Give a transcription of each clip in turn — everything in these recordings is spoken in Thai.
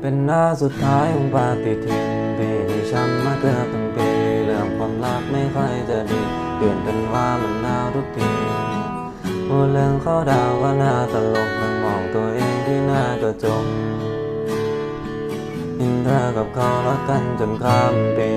เป็นหน้าสุดท้ายของปาฏิทินปีที่ช้ำมาเกือบทั้งปีเรื่องความรักไม่ค่อยจะดีเปลี่ยนเป็นว่ามันหนาวทุกทีพูดเรื่องเข้าดาวก็น่าตลกมันมองตัวเองที่หน้ากระจกยินเธอกับเขารักกันจนข้ามปี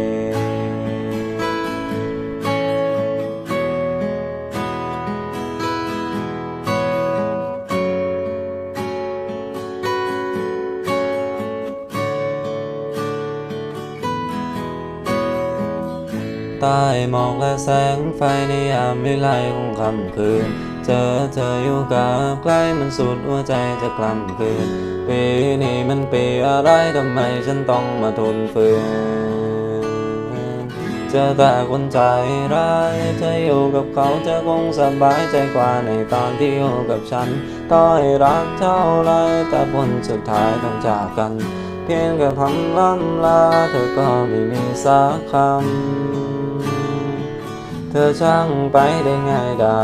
ใต้หมอกและแสงไฟในยามวิไลของค่ำคืน เจอเธออยู่กับใกล้มันสุดหัวใจจะกล่ำคืน ปีนี้มันปีอะไรทำไมฉันต้องมาทนฝืนเจอแต่คนใจร้ายเธออยู่กับเขาเธอคงสบายใจกว่าในตอนที่อยู่กับฉันต่อให้รักเท่าไรแต่ผลสุดท้ายต้องจากกันเพียงแค่คำล่ำลาเธอก็ไม่มีสักคำ เธอช่างไปได้ง่ายได้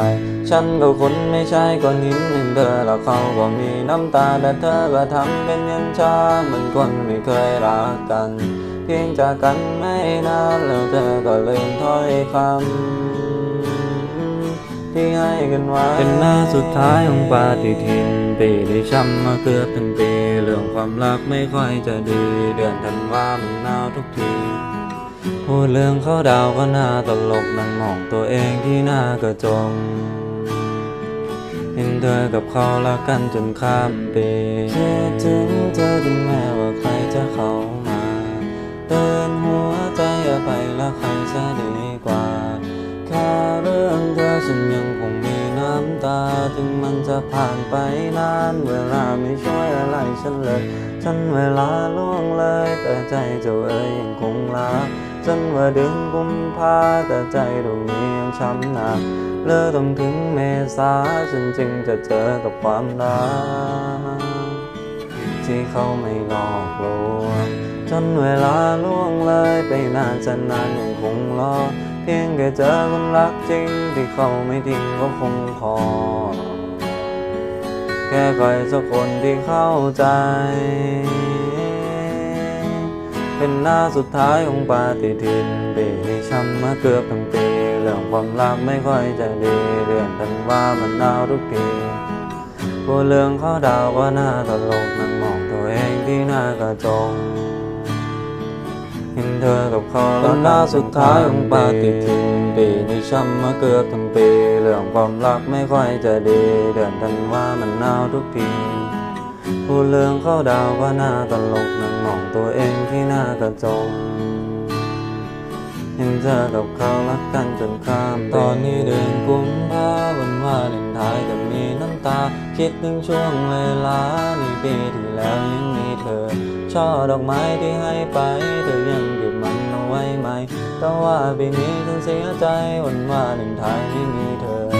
ฉันก็คนไม่ใช่ก้อนหินหนึ่งเธอแล้วเขาก็มีน้ำตาแต่เธอก็ทำเป็นยันชาเหมือนคนไม่เคยรักกัน เพียงจากกันไม่นานแล้วเธอก็ลืมถ้อยคำที่ให้กันไว้เป็นหน้าสุดท้ายของปาฏิทินปีที่ช้ำมาเกือบทั้งปีเรื่องความรักไม่ค่อยจะดี เดือนธันวามันหนาวทุกที พูดเรื่องเขาดาวก็น่าตลกนั่งมองตัวเองที่หน้ากระจงเห็นเธอกับเขารักกันจนข้ามปีคิดถึงเธอถึงแม้ว่าใครจะเข้ามาเดินหัวใจอย่าไปละใครจะดีกว่าแค่เรื่องเธอฉันยังคงมีน้ำตา ถึงมันจะผ่านไปนานเวลาไม่ช่วยอะไรฉันเลย ฉันเวลาล่วงเลยแต่ใจเจ้าเอ๋ยยังคงรัก จนว่าเดือนกุมภาแต่ใจดวงนี้ยังช้ำหนักเลือต้องถึงเมษาฉันจึงจะเจอกับความรักที่เขาไม่หลอกลวงจนเวลาล่วงเลยไปนานจะนานยังคงรอ เพียงแค่เจอคนรักจริงที่เขาไม่ทิ้งก็คงพอ แค่ใครสักคนที่เข้าใจ เป็นหน้าสุดท้ายของปาฏิทินปีนี้ช้ำมาเกือบทั้งปีเรื่องความรักไม่ค่อยจะดีเรื่องกันว่ามันหนาวทุกทีพูดเรื่องเขาดาวก็น่าตลกนั่งมองตัวเองที่หน้ากระจงเห็นเธอกับเขาแล้วหน้าสุดท้ายของปาฏิทินปีนี้ช้ำมาเกือบทั้งปีเรื่องความรักไม่ค่อยจะดีเดือนธันวามันหนาวทุกที พูดเรื่องเขาดาวก็น่าตลกนั่งมองตัวเองที่หน้ากระจงเห็นเธอกับเขารักกันจนข้าม ตอนนี้เดือนกุมภาวันวาเลนไทน์ก็มีน้ำตา คิดถึงช่วงเวลาในปีที่แล้วยังมีเธอ ช่อดอกไม้ที่ให้ไปเธอยังเก็บมันเอาไว้ไหมแต่ว่าปีนี้ฉันเสียใจวันวาเลนไทน์ไม่มีเธอ